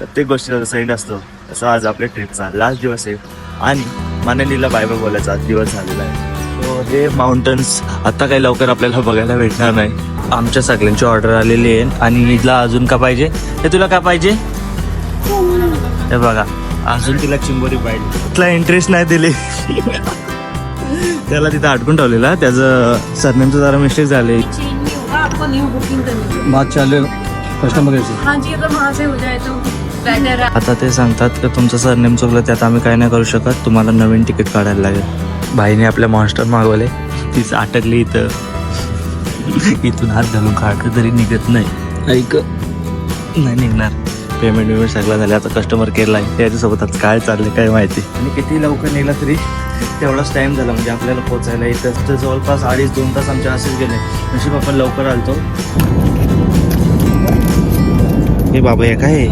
प्रत्येक गोष्टीला जसा एंड असतो तसं आज आपल्या ट्रिपचा लास्ट दिवस आहे. आणि मनालीला बाय बाय बोलायचा आज दिवस झालेला आहे. तो हे माउंटन्स आता काही लवकर आपल्याला बघायला भेटणार नाही. आमच्या सगळ्यांची ऑर्डर आलेली आहे. आणि हिला अजून का पाहिजे? हे तुला काय पाहिजे? हे बघा अजून तिला चिंबोरी पाहिजे. तिला इंटरेस्ट नाही दिली. त्याला तिथं अडकून ठेवलेला त्याचं सरनेमचं जरा मिस्टेक झाले बात चालू कस्टमर आता ते सांगतात की तुमचं सरनेम चुकलं त्यात आम्ही काय नाही करू शकत. तुम्हाला नवीन तिकीट काढायला लागेल. भाईने आपल्या मॉन्स्टर मागवले. तीच अटकली इथं. इथून हात घालून काढलं तरी निघत नाही. ऐक. नाही निघणार. पेमेंट वेमेंट सगळं झालं. आता कस्टमर केअरला आहे. त्याच्यासोबत आज काय चाललंय काय माहिती. आणि किती लवकर निघला तरी तेवढाच टाइम झाला. म्हणजे आपल्याला पोचायला इथं तर जवळपास अडीच दोन तास आमचे असेच गेले. नशीब आपण लवकर आलतो. हे बाबा हे काय?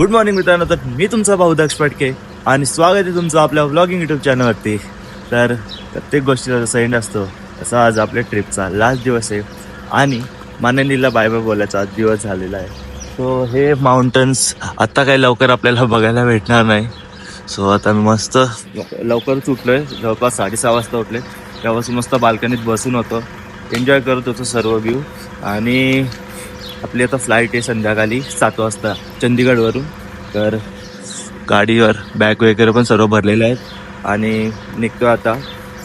गुड मॉर्निंग मित्रांनो. तर मी तुमचा भाऊ दक्ष पटके आणि स्वागत आहे तुमचं आपल्या व्लॉगिंग युट्यूब चॅनलवरती तर प्रत्येक गोष्टीला जसा एंड असतो तसा आज आपल्या ट्रिपचा लास्ट दिवस आहे. आणि माननीला बाय बाय बोलायचा आज दिवस झालेला आहे. सो हे माउंटन्स आत्ता काही लवकर आपल्याला बघायला भेटणार नाही. सो आता मी मस्त लवकरच उठलो आहे जवळपास साडेसहा वाजता उठले तेव्हापासून मस्त बाल्कनीत बसून होतो. एन्जॉय करत होतो सर्व व्ह्यू आणि आपली आता फ्लाईट आहे संध्याकाळी सात वाजता चंदीगडवरून. तर गाडीवर बॅग वगैरे पण सर्व भरलेले आहेत. आणि निघतो आता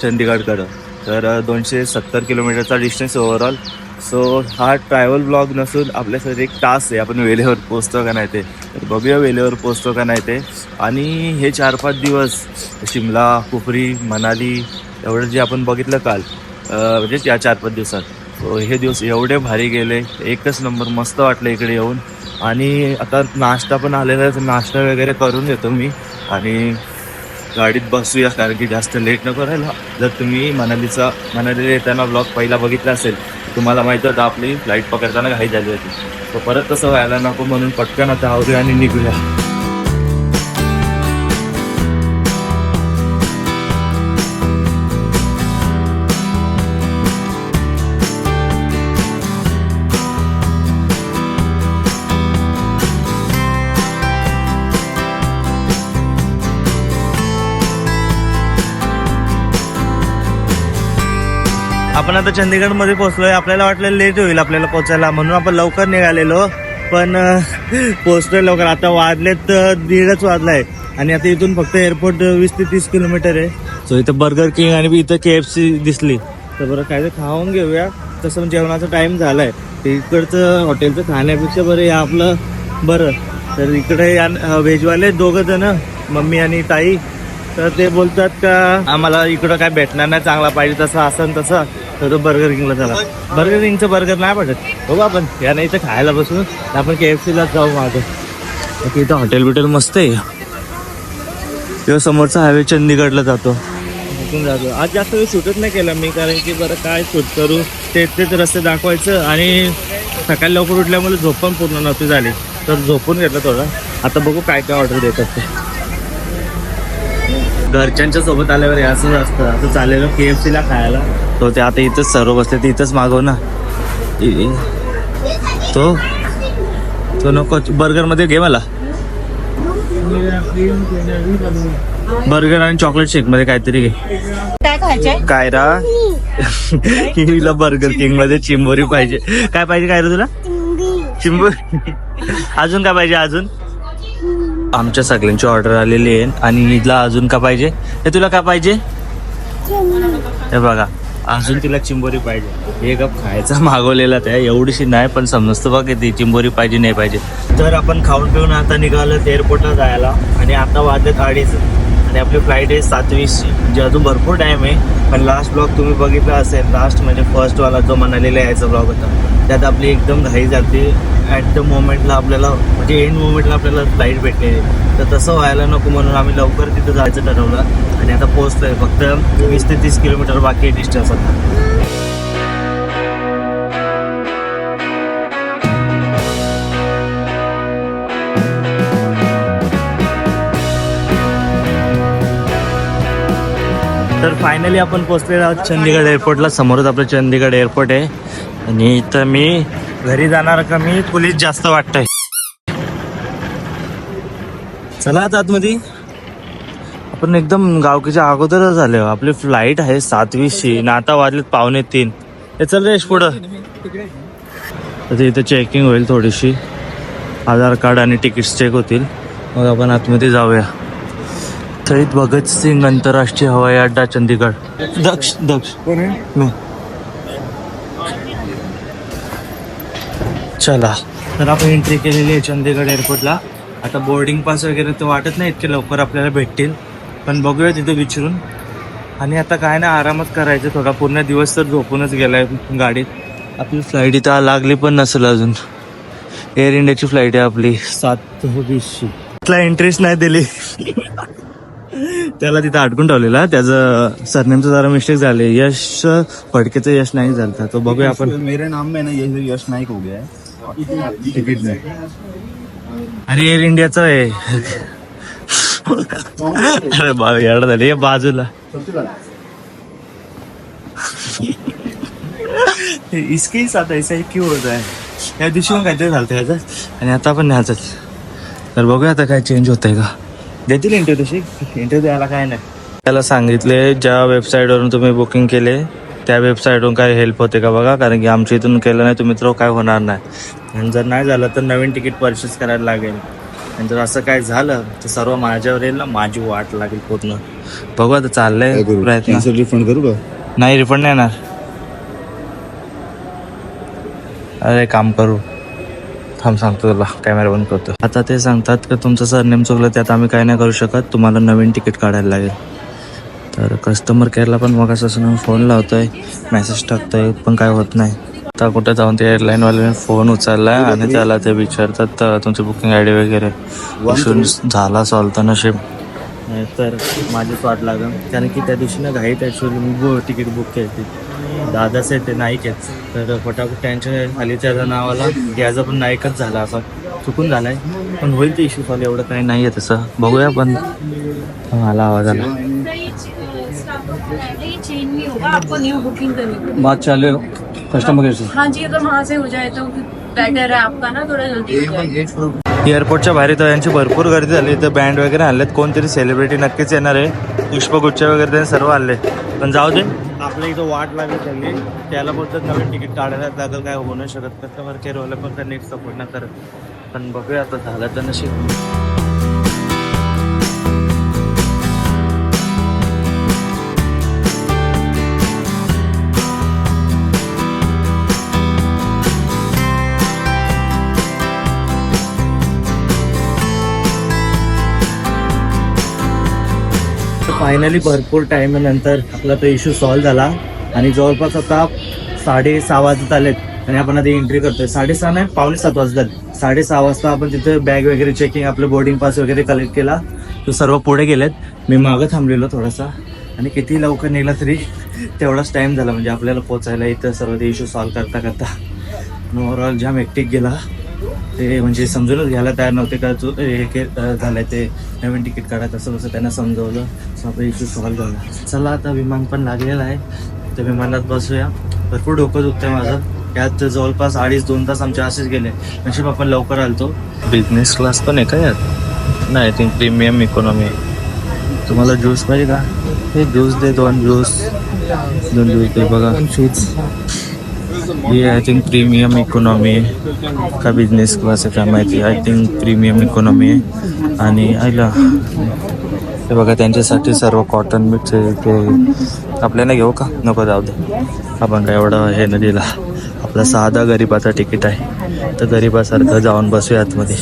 चंदीगडकडं. तर दोनशे सत्तर किलोमीटरचा डिस्टन्स ओव्हरऑल सो हा ट्रॅव्हल ब्लॉग नसून आपल्यासाठी एक टास्क आहे. आपण वेळेवर पोचतो का नाही ते. तर बघूया वेळेवर पोचतो का नाही ते. आणि हे चार पाच दिवस शिमला कुफरी मनाली एवढं जे आपण बघितलं काल म्हणजेच म्हणजे या चार पाच दिवसात. हे दिवस एवढे भारी गेले. एकच नंबर मस्त वाटलं इकडे येऊन. आणि आता नाश्ता पण आलेला आहे तर नाश्ता वगैरे करून देतो मी. आणि गाडीत बसूया कारण की जास्त लेट नको राहिला. जर तुम्ही मनालीचा मनालीला येताना ब्लॉग पहिला बघितला असेल तुम्हाला माहिती होतं आपली फ्लाईट पकडताना घाई झाली होती. तर परत तसं व्हायला नको म्हणून पटकन आता आवरूया आणि निघूया. आपण आता चंदीगडमध्ये पोहोचलोय. आपल्याला वाटलं लेट होईल आपल्याला पोहोचायला म्हणून आपण लवकर निघालेलो. पण पोहोचतोय लवकर. आता वाजलेत दीडच वाजलाय. आणि आता इथून फक्त एअरपोर्ट वीस ते तीस किलोमीटर आहे. सो इथं बर्गर किंग आणि इथं के एफ सी दिसली. तर बरं काय तर खाऊन घेऊया. तसं जेवणाचा टाईम झालाय. आहे इकडचं हॉटेलचं खाण्यापेक्षा बरं हे आपलं बरं. तर इकडे या व्हेजवाले दोघं जण मम्मी आणि ताई. तर ते बोलतात का आम्हाला इकडं काय भेटणार नाही चांगला पाहिजे तसं असं तसं. तर तो बर्गर किंगला चला. बर्गर किंगचं बर्गर नाही पडत बघू आपण. या नाही इथं खायला बसून. आपण के एफ सीलाच जाऊ माझं इथं हॉटेल बिटेल मस्त आहे. किंवा समोरचा हायवे चंदीगडला जातो. जातो. आज जास्त वेळ सुटत नाही केला मी कारण की बरं काय शूट करू तेच तेच रस्ते दाखवायचं आणि सकाळी लवकर उठल्यामुळे झोप पण पूर्ण नव्हती झाली. तर झोपून घेतलं थोडं. आता बघू काय काय ऑर्डर देत असते घरच्यांच्या सोबत आल्यावर असंच असतं. असं चाललेलं के एफ सीला खायला. तो ते आता इथंच सर्व बसते ते इथंच मागव ना. तो? तो नको बर्गरमध्ये घे मला. बर्गर आणि चॉकलेट शेकमध्ये काहीतरी घे. काय खायचंय? काय रा हिला बर्गर किंगमध्ये चिंबोरी पाहिजे. काय पाहिजे काय रे तुला? चिंबोरी. अजून काय पाहिजे अजून? आमच्या सगळ्यांची ऑर्डर आलेली आहे. आणि हिला अजून का पाहिजे? हे तुला का पाहिजे? हे बघा अजून तिला चिंबोरी पाहिजे. हे कप खायचा मागवलेला त्या एवढीशी नाही पण समजतं बघ ती चिंबोरी पाहिजे नाही पाहिजे. तर आपण खाऊन पिऊन आता निघालो एअरपोर्टला जायला. आणि आता वाजलेत अडीच. आणि आपली फ्लाईट आहे सातवीसची म्हणजे अजून भरपूर टाईम आहे. पण लास्ट ब्लॉग तुम्ही बघितला असेल लास्ट म्हणजे फर्स्टवाला जो मनालीला यायचा ब्लॉग होता. त्यात आपली एकदम घाई जाते. ॲट द मोमेंटला आपल्याला म्हणजे एंड मोमेंटला आपल्याला फ्लाईट भेटते. तर तसं व्हायला नको म्हणून आम्ही लवकर तिथं जायचं ठरवलं. आणि आता पोहोचतोय फक्त वीस ते तीस किलोमीटर बाकी आहे डिस्टन्स आता. तर फायनली आपण पोहोचलेलो आहोत चंदीगड एअरपोर्टला समोरच आपलं चंदीगड एअरपोर्ट आहे. आणि इथं मी घरी जाणार का मी पोलीस जास्त वाटतंय. चला आता आतमध्ये. आपण एकदम गावकीच्या अगोदरच झाले आपली फ्लाईट आहे सात वीसची आणि आता वाजलेत पावणे तीन. हे चल रेश पुढं. तर इथं चेकिंग होईल थोडीशी. आधार कार्ड आणि तिकीट्स चेक होतील. मग आपण आतमध्ये जाऊया. शहीद भगतसिंग आंतरराष्ट्रीय हवाई अड्डा चंदीगड दक्ष दक्ष. मी. चला. तर आपण एंट्री केलेली आहे चंदीगड एअरपोर्टला आता बोर्डिंग पास वगैरे तर वाटत नाही इतके लवकर आपल्याला भेटतील. पण बघूया तिथे विचारून. आणि आता काय नाही आरामच करायचं थोडा. पूर्ण दिवस तर झोपूनच गेलाय गाडीत. आपली फ्लाईट इथं लागली पण नसेल अजून. एअर इंडियाची फ्लाईट आहे आपली. सात वीसची. त्याला एंट्रीच नाही दिली. त्याला तिथं अडकून ठेवलेला. त्याचं सरनेमचं जरा मिस्टेक झाले यश फडकेचं यश नाही झालं तो बघूया आपण. मेरे नाम में ना ये यश नाइक हो गया है. टिकट में अरे एअर इंडियाचं आहे. अरे बा येडा झाली. बाजूला. इसके ही साथ ऐसा ही क्यों होता है? या दिवशी पण काहीतरी झालं ह्याचं आणि आता पण न्यायचंच तर बघूया आता काय चेंज होतंय का. देतील इंटरव्ह्यू तशी. इंटरव्ह्यू द्यायला काय नाही. त्याला सांगितले ज्या वेबसाईटवरून तुम्ही बुकिंग केले त्या वेबसाईटवरून काय हेल्प होते का बघा? कारण की आमच्या इथून केलं नाही तुम्ही तर काय होणार नाही. आणि जर नाही झालं तर नवीन तिकीट परचेस करायला लागेल. आणि जर असं काय झालं तर सर्व माझ्यावर येईल ना. माझी वाट लागेल पूर्ण. बघू आता चाललंय प्रयत्न. रिफंड करू का? नाही रिफंड नाही येणार. अरे काम करू. थांब सांगतो तुला. कॅमेरा बंद करतो. आता ते सांगतात की तुमचं सरनेम चुकलं त्यात आम्ही काय नाही करू शकत. तुम्हाला नवीन तिकीट काढायला लागेल. तर कस्टमर केअरला पण मग असं फोन लावतोय. मेसेज टाकतोय पण काय होत नाही. आता कुठं जाऊन ते एअरलाईनवाल्याने फोन उचललाय आणि त्याला ते विचारतात "अं, तुमची बुकिंग आय डी वगैरे. झाला सॉल्व तर नशीब. नाही तर माझीच वाट लागेल. कारण की त्या दिवशी ना घाईत ॲक्च्युली मी बो तिकीट बुक केली दादाच आहे ते नाईकच तर फटाफट त्यांच्या खाली त्याच्या नावाला याचा पण नाईकच झाला असा. चुकून झालाय. पण होईल ते इश्यू सॉल्व एवढं काही नाही आहे तसं. बघूया पण. मला आवाज आला. नहीं होगा आपको न्यू बुकिंग करनी पड़ेगी। बात चालू है कस्टमर केयर से। हाँ जी अगर वहाँ से हो जाए तो बेटर है आपका ना थोड़ा जल्दी हो जाए। एअरपोर्टच्या बाहेर इथं यांची भरपूर गर्दी झाली इथं बँड वगैरे आणलेत कोणतरी सेलिब्रिटी नक्कीच येणार आहे. पुष्पगुच्छ वगैरे त्यांनी सर्व आणले. पण जाऊ दे. आपल्या इथं वाट लागत झाली त्याला बोलतात नवीन तिकीट काढायला लागेल काय होऊ नाही शकत. कस्टमर केअरवाला पण त्यांनी सपोर्ट नाही करत. पण बघूया आता झालं तर नशीब. फायनली भरपूर टाईमनंतर आपला तो इश्यू सॉल्व्ह झाला. आणि जवळपास आता साडे सहा वाजत आलेत. आणि आपण आता एंट्री करतोय. साडेसहा नाही पावणे सात वाजतात साडेसहा वाजता आपण तिथे बॅग वगैरे चेकिंग आपलं बोर्डिंग पास वगैरे कलेक्ट केला. तो सर्व पुढे गेलेत. मी मागं थांबलेलो थोडासा. आणि किती लवकर निघला तरी तेवढाच टाईम झाला. म्हणजे आपल्याला पोचायला इथं सर्व ते इश्यू सॉल्व्ह करता करता. ओव्हरऑल जाम एकटिक गेला. ते म्हणजे समजूनच घ्यायला तयार नव्हते का जो हे झालंय ते. नवीन तिकीट काढा तसं कसं त्यांना समजवलं. सो आपला इश्यू सॉल्व्ह झाला. चला आता विमान पण लागलेलं आहे. त्या विमानात बसूया. भरपूर डोकं दुखतंय माझं. यात जवळपास अडीच दोन तास आमचे असेच गेले. नशीब आपण लवकर आलतो. बिझनेस क्लास पण आहे का यात? नाही आय थिंक प्रीमियम इकॉनॉमी तुम्हाला ज्यूस पाहिजे का? हे ज्यूस दे दोन ज्यूस दोन ज्यूस दे बघा. ये आय थिंक प्रीमियम इकॉनॉमी का बिझनेस क्लास आहे काय माहिती आय थिंक प्रीमियम इकॉनॉमी आहे आणि आयला हे बघा त्यांच्यासाठी सर्व कॉटन मिक्स आहे ते आपल्याला घेऊ का? नको जाऊ दे. आपण काय एवढं हे न दिला. आपला साधा गरीबाचा तिकीट आहे. तर गरीबासारखं जाऊन बसूया आतमध्ये.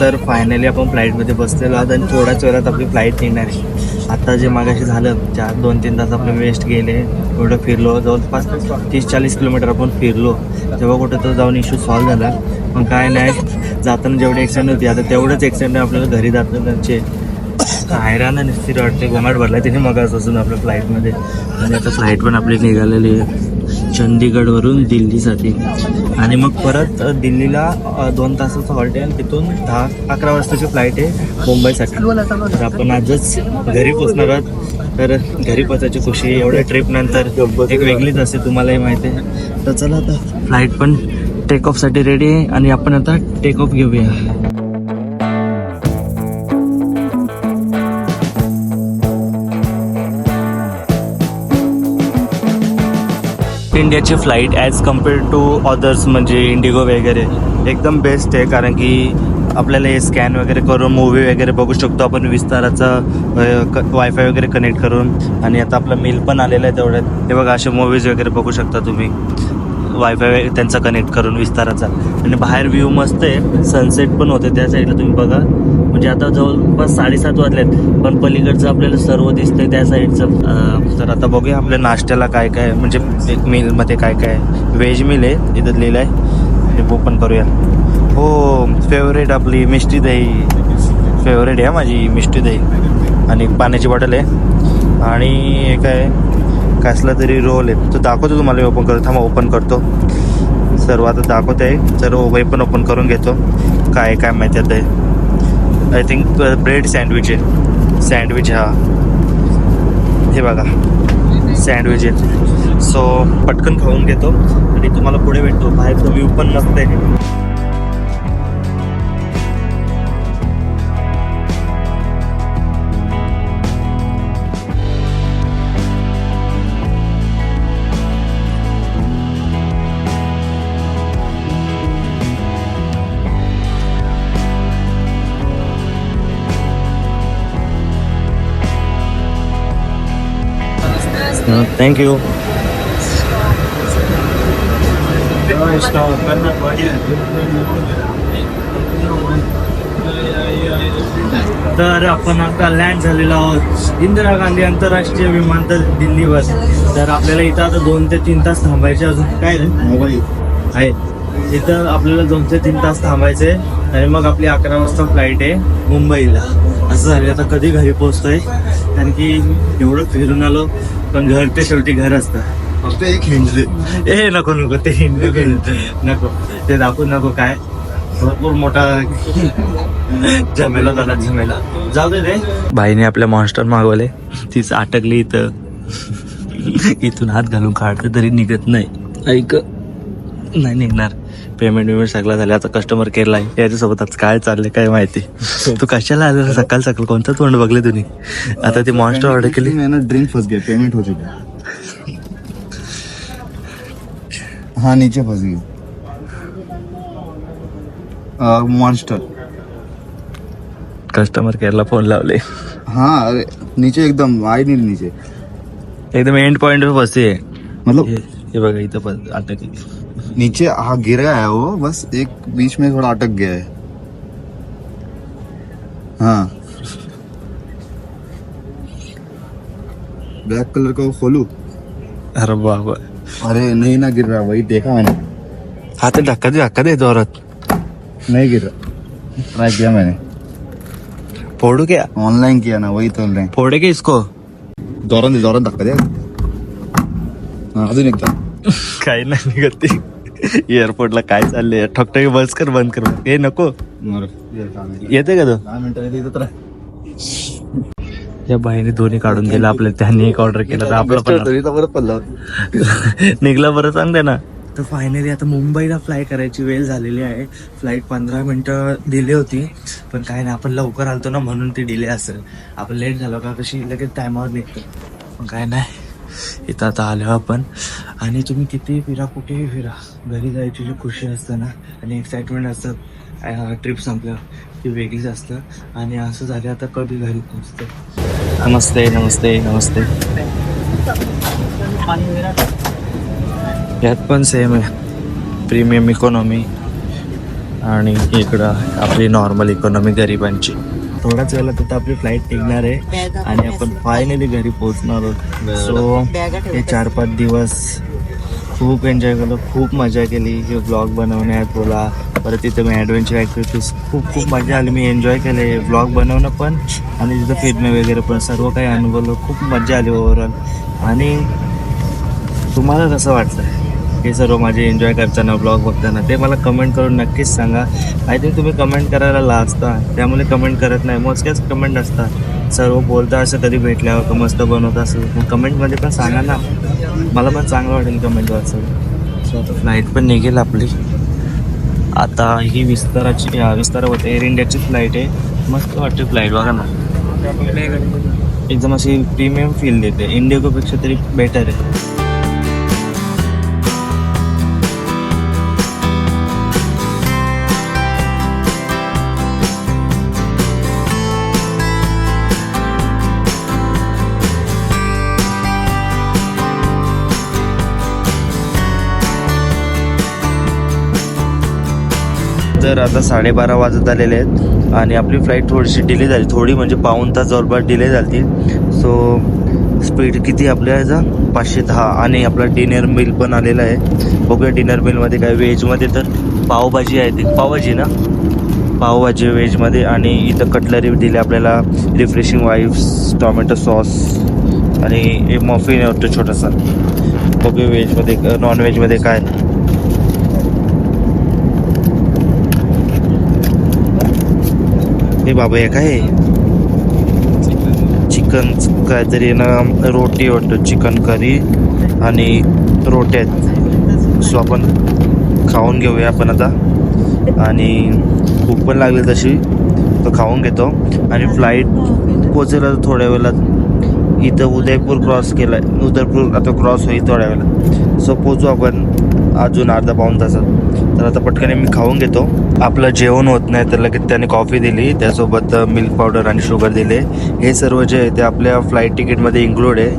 तर फायनली आपण फ्लाईटमध्ये बसलेलो आहोत आणि थोड्याच वेळात आपली फ्लाईट येणार आहे. आता जे मागाशी झालं चार दोन तीन तास आपले वेस्ट गेले एवढं फिरलो. जवळपास तीस चाळीस किलोमीटर आपण फिरलो. तेव्हा कुठं तर जाऊन इश्यू सॉल्व्ह झाला. पण काय नाही जाताना जेवढी एक्सिडेंट होती आता तेवढंच एक्सिडेंट आपल्याला घरी जाताना त्यांचे हैराण आणि स्थिर वाटते. गोमाट भरला तिने मगापासून आपल्या फ्लाईटमध्ये आणि आता फ्लाईट पण आपली निघालेली आहे. चंदीगडवरून दिल्लीसाठी आणि मग परत दिल्लीला दोन तासाचा हॉल्ट आहे आणि तिथून दहा अकरा वाजताची फ्लाईट आहे मुंबईसाठी. तर आपण आजच घरी पोचणार आहोत. तर घरी पोचायची खुशी एवढ्या ट्रिप नंतर एक वेगळीच असते तुम्हालाही माहिती आहे. तर चला आता फ्लाईट पण टेक ऑफसाठी रेडी आहे आणि आपण आता टेक ऑफ घेऊया. इंडियाची flight as compare to others म्हणजे इंडिगो वगैरे एकदम बेस्ट आहे. कारण की आपल्याला हे स्कॅन वगैरे करून मूवी वगैरे बघू शकतो आपण विस्ताराचा वायफाय वगैरे कनेक्ट करून. आणि आता आपला मेल पण आलेला आहे तेवढ्यात. हे बघा असे मूवीज वगैरे बघू शकता तुम्ही. वायफाय त्यांचा कनेक्ट करून विस्ताराचा. आणि बाहेर व्ह्यू मस्त आहे. सनसेट पण होते त्या साईडला तुम्ही बघा. म्हणजे आता जवळपास साडेसात वाजल्यात पण पलीकडचं आपल्याला सर्व दिसतंय त्या साईडचं. तर आता बघूया आपल्या नाश्त्याला काय काय म्हणजे एक मीलमध्ये काय काय. व्हेज मिल आहे इथं लिहिलं आहे. ते ओपन करूया. हो फेवरेट आपली मिष्टी दही. फेवरेट आहे माझी मिष्टी दही. आणि पाण्याची बॉटल आहे. आणि एक आहे? कसला तरी रोल आहे. तो दाखवतो तुम्हाला ओपन करतो. थांबा ओपन करतो. सर्व आता दाखवत आहे सर्व वही पण ओपन करून घेतो. काय काय माहिती आता आहे. आय थिंक ब्रेड सँडविच आहे. सँडविच हा. हे बघा. सँडविच आहे. सो पटकन खाऊन घेतो. आणि तुम्हाला पुढे भेटतो. बाहेरचा व्ह्यू पण नसते थँक्यू तर आपण आता लँड झालेलो आहोत. इंदिरा गांधी आंतरराष्ट्रीय विमानतळ दिल्लीवर. तर आपल्याला इथं आता दोन ते तीन तास थांबायचे अजून काय रे? मोबाईल. आहे. इथं आपल्याला दोन ते तीन तास थांबायचे आणि मग आपली अकरा वाजता फ्लाईट आहे मुंबईला. असं झालं. आता कधी घरी पोहोचतोय? कारण की एवढं फिरून आलो पण घर ते शेवटी घर असतं. फक्त एक दे ए नको नको ते हिंदी नको ते दाखवू नको काय. भरपूर मोठा जमेला झाला जमेला जाऊ दे रे. बाईने आपल्या मॉन्स्टर मागवले. तीच अटकली इथं. इथून हात घालून काढते तरी निघत नाही. ऐक. नाही निघणार. पेमेंट विमेंट सगळं झालं. आता कस्टमर केअरला आहे. याच्यासोबत आज काय चाललंय काय माहिती? तू कशाला आलं सकाळ सकाळ? कोणतं तोंड बघले तुम्ही? आता ती मॉन्स्टर ऑर्डर केली. ड्रिंक फंस गया पेमेंट हो चुका है नीचे फंस गई मॉन्स्टर कस्टमर केअरला फोन लावले. हाँ अरे नीचे एकदम आई नहीं नीचे. एकदम एंड पॉइंट फसी आहे मतलब हे बघा इथं पण अटकली नीचे हाँ गिर गया है वो बस एक बीच में थोड़ा अटक गया है। हाँ। ब्लैक कलर का वो खोलू? अरे बाबा अरे नहीं ना गिर रहा वही देखा मैंने। हा ते धक्का दे धक्का दे जोरात नहीं गिर रहा। ट्राई किया मैंने। फोडू क्या? ऑनलाइन किया ना वही रहे हैं। फोडे क्या इसको? जोरान दे जोरान धक्का दे। हाँ अजून एकदा काही नाही निघत ते एअरपोर्टला काय चाललंय? ठकठकी बस कर बंद कर. हे नको. येते का तो? दहा मिनिटांनी इथं तर या बाईने दोन्ही काढून दिलं आपल्याला त्यांनी एक ऑर्डर केलं तर आपलं पण निघला बरं सांग दे ना तर फायनली आता मुंबईला फ्लाय करायची वेळ झालेली आहे. फ्लाईट पंधरा मिनटं डिले होती पण काय नाही आपण लवकर आलतो ना म्हणून ती डिले असेल. आपण लेट झालो का कशी लगेच टायमावर निघतो. पण काय नाही. इथं आता आलो आपण. आणि तुम्ही कितीही फिरा कुठेही फिरा. घरी जायची जी खुशी असते ना आणि एक्साइटमेंट असतं ट्रिप संपल्यावर ती वेगळीच असतं. आणि असं झालं आता कधी घरी पोचतं नमस्ते नमस्ते नमस्ते. यात पण सेम आहे. प्रीमियम इकॉनॉमी आणि इकडं आपली नॉर्मल इकॉनॉमी गरिबांची. थोड्याच वेळेला तिथं आपली फ्लाईट निघणार आहे. आणि आपण फायनली घरी पोहोचणार आहोत. सो हे चार पाच दिवस खूप एन्जॉय केलं खूप मजा केली हे ब्लॉग बनवण्यात बोला. परत तिथं मी ॲडव्हेंचर ॲक्टिव्हिटीज खूप खूप मजा आली. मी एन्जॉय केले ब्लॉग बनवणं पण. आणि तिथं फिरणं वगैरे पण सर्व काही अनुभवलं. खूप मजा आली ओव्हरऑल आणि तुम्हाला कसं वाटलं हे सर्व माझे एन्जॉय करताना ब्लॉग बघताना ते मला कमेंट करून नक्कीच सांगा. आय थिंक तुम्ही कमेंट करायला लाजता त्यामुळे कमेंट करत नाही. मोजक्याच कमेंट असतात. सर्व बोलता असं कधी भेटल्यावर का मस्त बनवत असं. कमेंटमध्ये पण सांगा ना. मला पण चांगलं वाटेल कमेंट वाचून सो आता फ्लाईट पण निघेल आपली. आता ही विस्ताराची हा, विस्तारा होते एअर इंडियाची फ्लाईट आहे. मस्त वाटते फ्लाईट बघा ना. एकदम अशी प्रीमियम फील देते. इंडिगोपेक्षा तरी बेटर आहे. तर आता साडेबारा वाजत आलेले आहेत आणि आपली फ्लाईट थोडीशी डिले झाली. थोडी म्हणजे पाऊन तास जवळपास डिले झाली सो स्पीड किती आपल्या याचा पाचशे दहा. आणि आपला डिनर मिल पण आलेला आहे. बघूया डिनर मिलमध्ये काय व्हेजमध्ये तर पावभाजी आहे ती. पावभाजी ना? पावभाजी व्हेजमध्ये आणि इथं कटलरी दिली आपल्याला रिफ्रेशिंग वाईफ्स टॉमॅटो सॉस आणि एक मफिन होतं छोटासा. बघूया व्हेजमध्ये नॉनव्हेजमध्ये काय. हे बाबा हे काय? आहे? चिकन काहीतरी ना रोटी वाटतं चिकन करी आणि रोट्या आहेत सो आपण खाऊन घेऊया आपण आता. आणि भूक पण लागली तशी तो खाऊन घेतो. आणि फ्लाईट पोचेल थोड्या वेळात. इथं उदयपूर क्रॉस केला आहे उदयपूर आता क्रॉस होईल थोड्या वेळात. सो पोचू आपण अजून अर्धा पाऊन तासात. तर आता पटकन मी खाऊन घेतो. आपलं जेवण होत नाही तर लगेच त्याने कॉफी दिली. त्यासोबत मिल्क पावडर आणि शुगर दिले. हे सर्व जे आहे ते आपल्या फ्लाईट तिकीटमध्ये इन्क्लूड आहे.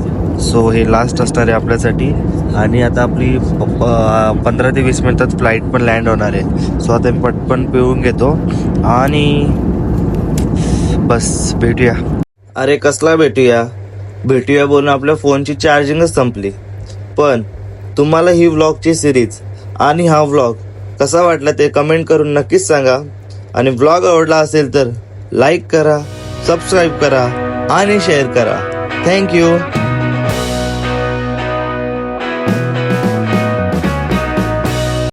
सो हे लास्ट असणार आहे आपल्यासाठी. आणि आता आपली प- पंधरा ते वीस मिनिटात फ्लाईट पण लँड होणार आहे. सो आता मी पटपण पिऊन घेतो. आणि बस भेटूया. अरे कसला भेटूया? भेटूया बोलून आपल्या फोनची चार्जिंगच संपली. पण तुम्हाला ही व्लॉगची सिरीज आणि हा व्लॉग कसा वाटला ते कमेंट करून नक्कीच सांगा. आणि ब्लॉग आवडला असेल तर लाईक करा सबस्क्राईब करा आणि शेअर करा. थँक्यू